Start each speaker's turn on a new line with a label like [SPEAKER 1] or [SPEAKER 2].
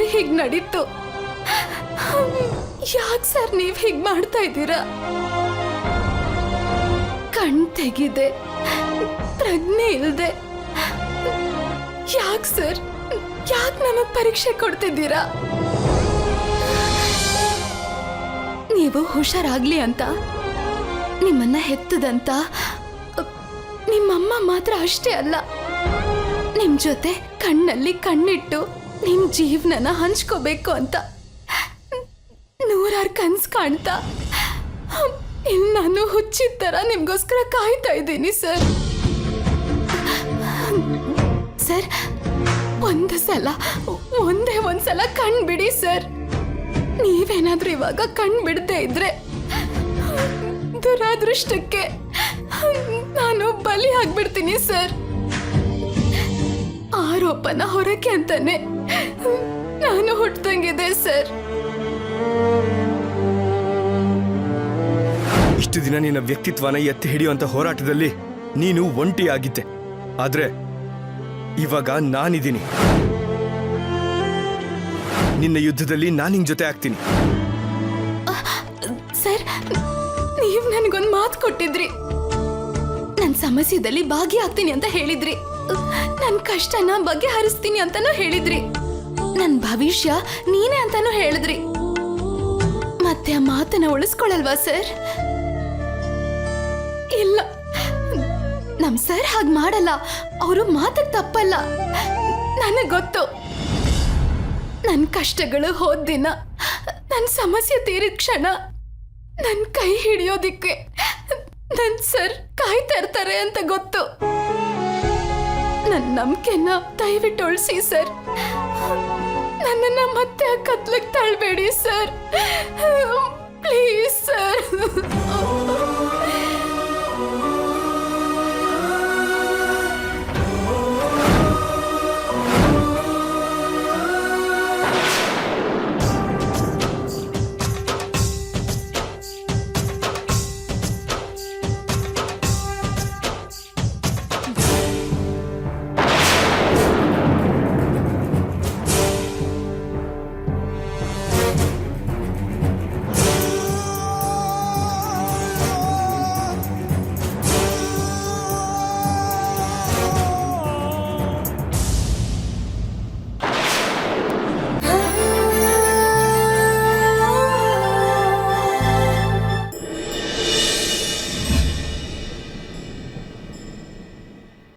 [SPEAKER 1] ನಡೀತು. ಯಾಕೆ ಸರ್ ನೀವ್ ಹೀಗೆ ಮಾಡ್ತಾ ಇದ್ದೀರಾ? ಕಣ್ ತೆಗಿದೆ. ಪ್ರಜ್ಞೆ ಇಲ್ಲದೆ ಯಾಕೆ ಸರ್? ಯಾಕೆ ನನಗೆ ಪರೀಕ್ಷೆ ಕೊಡ್ತಿದ್ದೀರಾ? ನೀವು ಹುಷಾರಾಗ್ಲಿ ಅಂತ. ನಿಮ್ಮನ್ನ ಹೆತ್ತದಂತ. ನಿಮ್ಮಮ್ಮ ಮಾತ್ರ ಅಷ್ಟೇ ಅಲ್ಲ. ನಿಮ್ ಜೊತೆ ಕಣ್ಣಲ್ಲಿ ಕಣ್ಣಿಟ್ಟು. ನಿಮ್ ಜೀವನನ ಹಂಚ್ಕೋಬೇಕು ಅಂತ. ನೂರಾರು ಕನ್ಸ್ ಕಾಣ್ತಾ. ಇಲ್ಲಿ ನಾನು ಹುಚ್ಚಿದ ಥರ ನಿಮಗೋಸ್ಕರ ಕಾಯ್ತಾ ಇದ್ದೀನಿ, ಸರ್. ಸರ್, ಒಂದು ಸಲ, ಒಂದೇ ಒಂದ್ಸಲ ಕಣ್ ಬಿಡಿ ಸರ್. ನೀವೇನಾದ್ರೂ ಇವಾಗ ಕಣ್ ಬಿಡದೆ ಇದ್ರೆ, ದುರಾದೃಷ್ಟಕ್ಕೆ ನಾನು ಬಲಿ ಆಗ್ಬಿಡ್ತೀನಿ, ಸರ್. ಆರೋಪನ ಹೊರಕ್ಕೆ ಅಂತಾನೆ. ನಾನು ಹುಟ್ಟಿದಂಗಿದೆ ಸರ್.
[SPEAKER 2] ಇಷ್ಟು ದಿನ ನಿನ್ನ ವ್ಯಕ್ತಿತ್ವನ ಎತ್ತಿ ಹಿಡಿಯುವಂತ ಹೋರಾಟದಲ್ಲಿ ನೀನು ಒಂಟಿಯಾಗಿದ್ದೆ. ಆದ್ರೆ ಇವಾಗ ನಾನಿದ್ದೀನಿ. ನಿನ್ನ ಯುದ್ಧದಲ್ಲಿ ನಾನು ನಿನ್ ಜೊತೆ ಆಗ್ತೀನಿ.
[SPEAKER 1] ಸರ್ ನೀವು ನನಗೊಂದು ಮಾತು ಕೊಟ್ಟಿದ್ರಿ. ನನ್ನ ಸಮಸ್ಯೆದಲ್ಲಿ ಭಾಗಿಯಾಗ್ತೀನಿ ಅಂತ ಹೇಳಿದ್ರಿ. ನನ್ನ ಕಷ್ಟನ ಬಗೆಹರಿಸ್ತೀನಿ ಅಂತಾನೂ ಹೇಳಿದ್ರಿ. ನನ್ನ ಭವಿಷ್ಯ ನೀನೇ ಅಂತಾನು ಹೇಳಿದ್ರಿ. ಮತ್ತೆ ಆ ಮಾತನ್ನ ಉಳಿಸ್ಕೊಳ್ಳಲ್ವಾ ಸರ್? ಇಲ್ಲ. ನಮ್ ಸರ್ ಹಾಗೆ ಮಾಡಲ್ಲ. ಅವರು ಮಾತು ತಪ್ಪಲ್ಲ. ನನಗ್ ಗೊತ್ತು. ನನ್ನ ಕಷ್ಟಗಳು ಹೋದ ದಿನ ನನ್ನ ಸಮಸ್ಯೆ ತೀರಿದ ಕ್ಷಣ ನನ್ನ ಕೈ ಹಿಡಿಯೋದಿಕ್ಕೆ ನನ್ನ ಸರ್ ಕಾಯ್ತಾ ಇರ್ತಾರೆ ಅಂತ ಗೊತ್ತು. ನನ್ನ ನಂಬಿಕೆನ ದಯವಿಟ್ಟು ಉಳಿಸಿ ಸರ್. ನನ್ನನ್ನ ಮತ್ತೆ ಕತ್ಲಕ್ಕೆ ತಳ್ಬೇಡಿ ಸರ್.